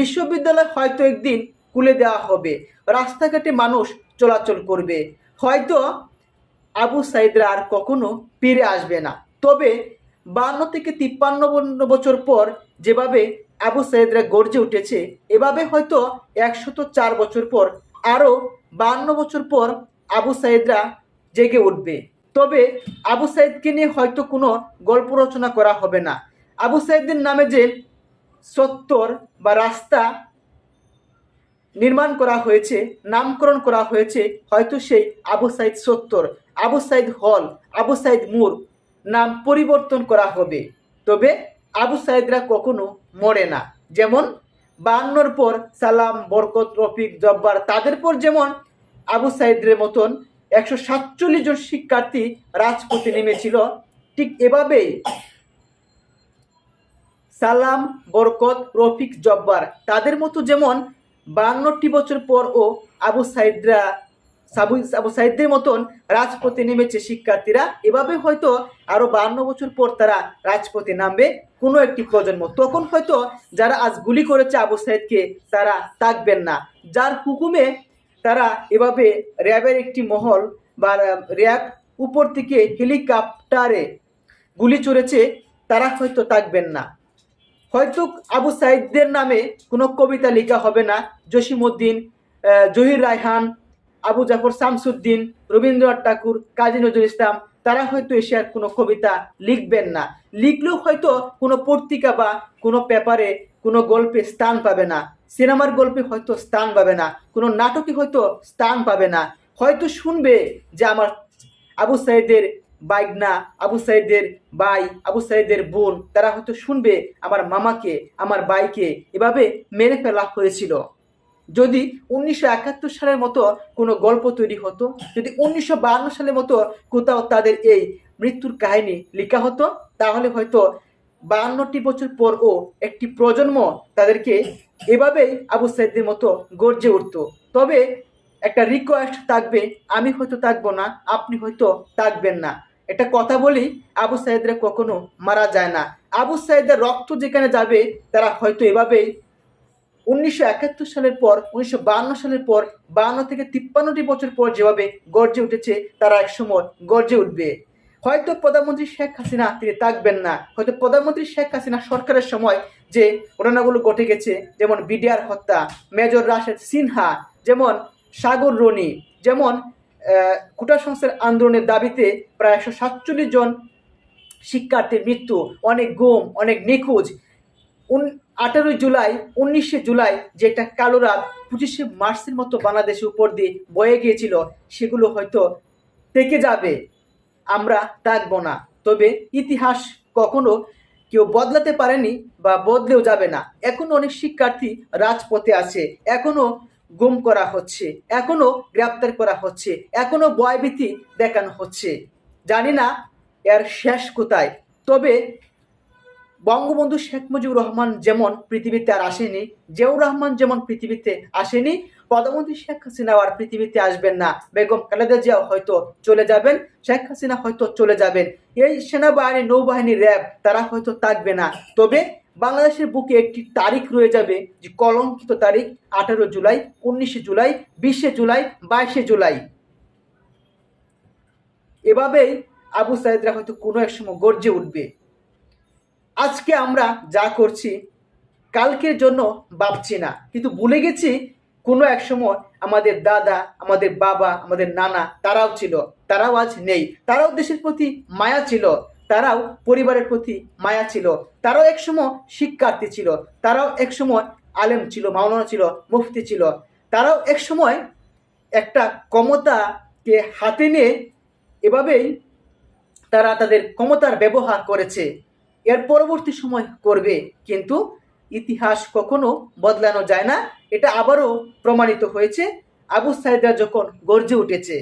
বিশ্ববিদ্যালয় হয়তো একদিন খুলে দেওয়া হবে। রাস্তাঘাটে মানুষ চলাচল করবে। হয়তো আবু সাইদরা আর কখনো ফিরে আসবে না। তবে বান্ন থেকে তিপ্পান্ন বছর পর যেভাবে আবু সাইদরা গর্জে উঠেছে, এভাবে হয়তো একশত চার বছর পর, আরও বান্ন বছর পর আবু সাইদরা জেগে উঠবে। তবে আবু সাইদকে নিয়ে হয়তো কোনো গল্প রচনা করা হবে না। আবু সাইদের নামে যে সত্তর বা রাস্তা নির্মাণ করা হয়েছে, নামকরণ করা হয়েছে, হয়তো সেই আবু সাইদ সত্তর, আবু সাইদ হল, আবু সাইদ মুর নাম পরিবর্তন করা হবে। তবে আবু সাইদরা কখনো মরে না। যেমন বান্নর পর সালাম, বরকত, রফিক, জব্বার, তাদের পর যেমন আবু সাইদের মতন একশো সাতচল্লিশ জন শিক্ষার্থী রাজপথে নেমেছিল, ঠিক এভাবেই সালাম, বরকত, রফিক, জব্বার। তাদের মতো যেমন বান্নটি বছর পর ও আবু সাইদরা, সাবু, আবু সাইদদের মতন রাজপথে নেমেছে শিক্ষার্থীরা, এভাবে হয়তো আরও বান্ন বছর পর তারা রাজপথে নামবে কোনো একটি প্রজন্ম। তখন হয়তো যারা আজ গুলি করেছে আবু সাইদকে, তারা থাকবেন না। যার হুকুমে তারা এভাবে র্যাবের একটি মহল বা র্যাব উপর থেকে হেলিকপ্টারে গুলি চড়েছে, তারা হয়তো থাকবেন না। হয়তো আবু সাইদদের নামে কোনো কবিতা লেখা হবে না। জসিমউদ্দিন জহির রায়হান, আবু জাফর শামসুদ্দিন, রবীন্দ্রনাথ ঠাকুর, কাজী নজরুল ইসলাম, তারা হয়তো এশিয়ার কোনো কবিতা লিখবেন না। লিখলেও হয়তো কোনো পত্রিকা বা কোনো পেপারে কোনো গল্পে স্থান পাবে না। সিনেমার গল্পে হয়তো স্থান পাবে না। কোনো নাটকে হয়তো স্থান পাবে না। হয়তো শুনবে যে আমার আবু সাইদের বাইগনা আবু সাইদের ভাই আবু সাইদের বোন, তারা হয়তো শুনবে আমার মামাকে, আমার ভাইকে এভাবে মেরে ফেলা হয়েছিল। যদি উনিশশো একাত্তর সালের মতো কোনো গল্প তৈরি হতো, যদি উনিশশো সালের মতো কোথাও তাদের এই মৃত্যুর কাহিনী লেখা হতো, তাহলে হয়তো বাহান্নটি বছর পরও একটি প্রজন্ম তাদেরকে এভাবেই আবু সাইদের মতো গর্জে উঠতো। তবে একটা রিকোয়েস্ট থাকবে, আমি হয়তো থাকব না, আপনি হয়তো থাকবেন না। একটা কথা বলি, আবু সাইদরা কখনো মারা যায় না। আবু সাইদের রক্ত যেখানে যাবে, তারা হয়তো এভাবেই উনিশশো একাত্তর সালের পর, উনিশশো সালের পর বাহান্ন থেকে তিপ্পান্নটি বছর পর যেভাবে গর্জে উঠেছে, তারা একসময় গর্জে উঠবে। হয়তো প্রধানমন্ত্রী শেখ হাসিনা, তিনি থাকবেন না। হয়তো প্রধানমন্ত্রী শেখ হাসিনা সরকারের সময় যে ঘটনাগুলো ঘটে গেছে, যেমন বিডিআর হত্যা, মেজর রাশেদ সিনহা, যেমন সাগর রনি, যেমন কোটা সংস্কার আন্দোলনের দাবিতে প্রায় একশো সাতচল্লিশ জন শিক্ষার্থীর মৃত্যু, অনেক গুম, অনেক নিখোঁজ। উন, আঠারোই জুলাই, উনিশে জুলাই যেটা কালো রাত, পঁচিশে মার্চের মতো বাংলাদেশের উপর দিয়ে বয়ে গিয়েছিল, সেগুলো হয়তো থেকে যাবে, আমরা থাকব না। তবে ইতিহাস কখনো কেউ বদলাতে পারেনি বা বদলেও যাবে না। এখনও অনেক শিক্ষার্থী রাজপথে আছে। এখনও গুম করা হচ্ছে, এখনও গ্রেপ্তার করা হচ্ছে, এখনও বয়ভীতি দেখানো হচ্ছে। জানি না এর শেষ কোথায়, তবে বঙ্গবন্ধু শেখ মুজিবুর রহমান যেমন পৃথিবীতে আর আসেনি, জিয়াউর রহমান যেমন পৃথিবীতে আসেনি প্রধানমন্ত্রী শেখ হাসিনা আর পৃথিবীতে আসবেন না। বেগম খালেদা জিয়া হয়তো চলে যাবেন, শেখ হাসিনা হয়তো চলে যাবেন। এই সেনাবাহিনী, নৌবাহিনী, র্যাব, তারা হয়তো থাকবে না। তবে বাংলাদেশের বুকে একটি তারিখ রয়ে যাবে যে কলঙ্কিত তারিখ, আঠারো জুলাই, উনিশে জুলাই, বিশে জুলাই, বাইশে জুলাই। এভাবেই আবু সাইদরা হয়তো কোনো এক সময় গর্জে উঠবে। আজকে আমরা যা করছি, কালকের জন্য ভাবছি না। কিন্তু ভুলে গেছি কোনো এক সময় আমাদের দাদা, আমাদের বাবা, আমাদের নানা, তারাও ছিল, তারাও আজ নেই। তারাও দেশের প্রতি মায়া ছিল, তারাও পরিবারের প্রতি মায়া ছিল, তারাও একসময় শিক্ষার্থী ছিল, তারাও একসময় আলেম ছিল, মাওলানা ছিল, মুফতি ছিল। তারাও একসময় একটা ক্ষমতাকে হাতে নিয়ে এভাবেই তারা তাদের ক্ষমতার ব্যবহার করেছে। এর পরবর্তী সময় করবে, কিন্তু ইতিহাস কখনো বদলানো যায় না। এটা আবারও প্রমাণিত হয়েছে। আবু সাইদরা যখন গর্জে উঠেছে